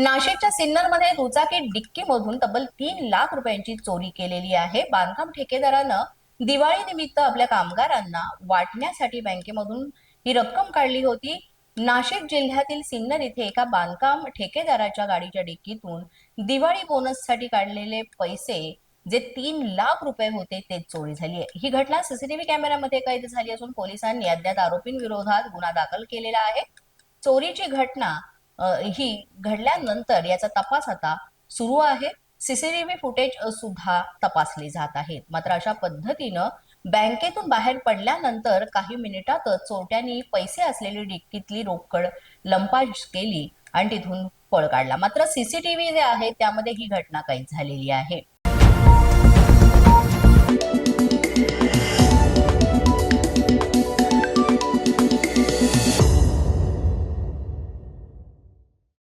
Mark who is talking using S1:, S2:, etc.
S1: नाशिकच्या सिन्नरमध्ये दुचाकी डिक्कीमधून तब्बल तीन लाख रुपयांची चोरी केलेली आहे. बांधकाम ठेकेदारानं दिवाळी निमित्त आपल्या कामगारांना वाटण्यासाठी बँकेमधून ही रक्कम काढली होती. नाशिक जिल्ह्यातील सिन्नर इथे एका बांधकाम ठेकेदाराच्या गाडीच्या डिक्कीतून दिवाळी बोनससाठी काढलेले पैसे जे तीन लाख रुपये होते ते चोरी झाली आहे. ही घटना सीसीटीव्ही कॅमेऱ्यामध्ये कैद झाली असून पोलिसांनी अद्याप आरोपींविरोधात गुन्हा दाखल केलेला आहे. चोरीची घटना ही घडल्यानंतर याचा तपास आता सुरू आहे. सीसीटीव्ही फुटेज सुद्धा तपासले जात आहेत. मात्र अशा पद्धतीनं बँकेतून बाहेर पडल्यानंतर काही मिनिटातच चोरट्यांनी पैसे असलेली डिक्कीतली रोकड लंपास केली आणि तिथून पळ काढला. मात्र सीसीटीव्ही जे आहे त्यामध्ये ही घटना काही झालेली आहे.